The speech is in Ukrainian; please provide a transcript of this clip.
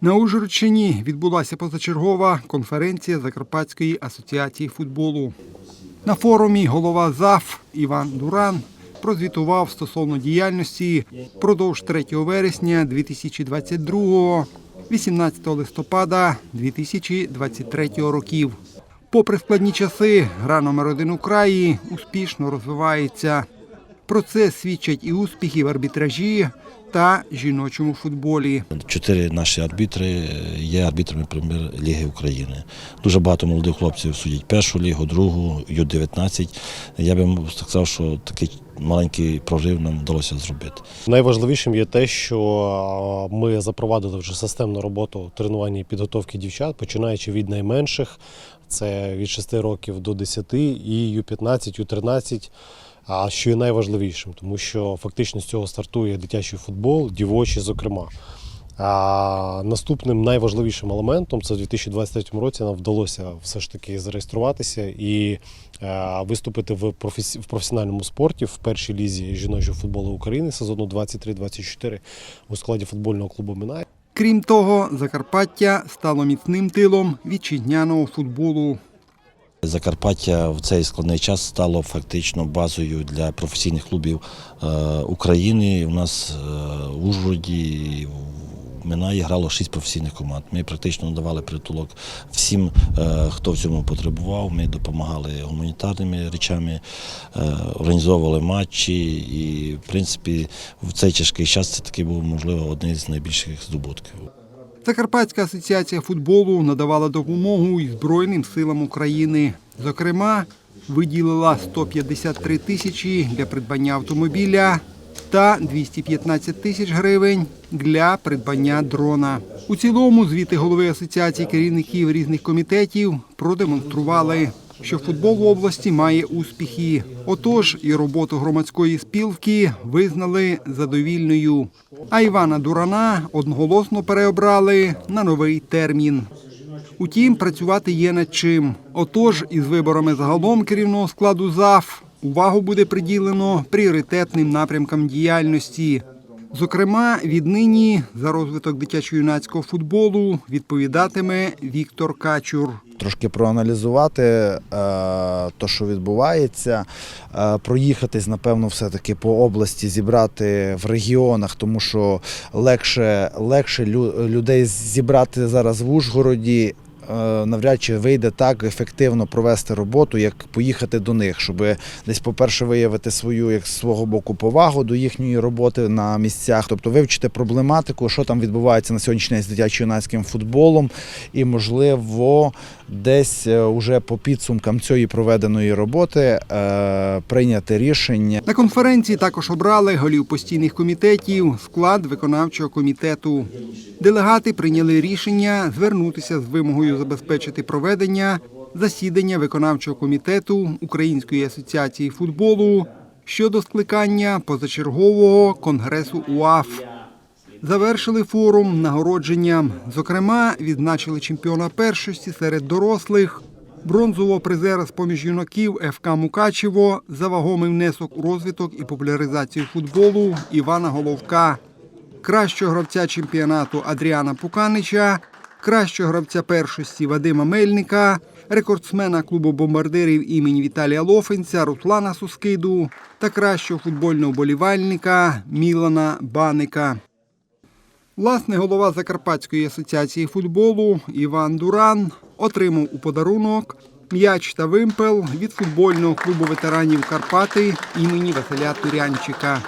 На Ужгородщині відбулася позачергова конференція Закарпатської асоціації футболу. На форумі голова ЗАФ Іван Дуран прозвітував стосовно діяльності продовж 3 вересня 2022 18 листопада 2023 років. Попри складні часи, гра номер один у краї успішно розвивається. Про це свідчать і успіхи в арбітражі та жіночому футболі. Чотири наші арбітри є арбітрами прем'єр-ліги України. Дуже багато молодих хлопців судять першу лігу, другу, Ю-19. Я би сказав, що такий маленький прорив нам вдалося зробити. Найважливішим є те, що ми запровадили вже системну роботу тренування і підготовки дівчат, починаючи від найменших, це від 6 років до 10, і Ю-15, Ю-13. А що є найважливішим, тому що фактично з цього стартує дитячий футбол, дівочий, зокрема. А наступним найважливішим елементом це в 2023 році нам вдалося все ж таки зареєструватися і е, виступити в професіональному спорті в першій лізі жіночого футболу України сезону 23-24 у складі футбольного клубу Минай. Крім того, Закарпаття стало міцним тилом вітчизняного футболу. Закарпаття в цей складний час стало фактично базою для професійних клубів е, України. У нас е, в Ужгороді і в Минаї грало шість професійних команд. Ми практично надавали притулок всім, е, хто в цьому потребував. Ми допомагали гуманітарними речами, е, організовували матчі. І, в принципі, в цей тяжкий час це такий був, можливо, один з найбільших здобутків. Закарпатська асоціація футболу надавала допомогу і Збройним силам України. Зокрема, виділила 153 тисячі для придбання автомобіля та 215 тисяч гривень для придбання дрона. У цілому звіти голови асоціації керівників різних комітетів продемонстрували, що футбол в області має успіхи. Отож, і роботу громадської спілки визнали задовільною. А Івана Дурана одноголосно переобрали на новий термін. Утім, працювати є над чим. Отож, із виборами загалом керівного складу ЗАФ увагу буде приділено пріоритетним напрямкам діяльності. Зокрема, віднині за розвиток дитячо-юнацького футболу відповідатиме Віктор Качур. трошки проаналізувати е, то, що відбувається, е, проїхатись, напевно, все-таки по області, зібрати в регіонах, тому що легше, легше лю- людей зібрати зараз в Ужгороді. Е, Навряд чи вийде так ефективно провести роботу, як поїхати до них, щоб десь, по-перше, виявити свою як з свого боку повагу до їхньої роботи на місцях, тобто вивчити проблематику, що там відбувається на сьогоднішній з дитячо-юнацьким футболом, і можливо десь е, уже по підсумкам цієї проведеної роботи е, прийняти рішення. На конференції також обрали голів постійних комітетів, склад виконавчого комітету. Делегати прийняли рішення звернутися з вимогою забезпечити проведення засідання виконавчого комітету Української асоціації футболу щодо скликання позачергового конгресу УАФ. Завершили форум нагородженням. Зокрема, відзначили чемпіона першості серед дорослих, бронзового призера з поміж юнаків ФК Мукачево за вагомий внесок у розвиток і популяризацію футболу Івана Головка, кращого гравця чемпіонату Адріана Пуканича, кращого гравця першості Вадима Мельника, рекордсмена клубу бомбардирів імені Віталія Лофенця Руслана Сускиду та кращого футбольного болівальника Мілана Баника. Власне, голова Закарпатської асоціації футболу Іван Дуран отримав у подарунок м'яч та вимпел від футбольного клубу ветеранів Карпати імені Василя Турянчика.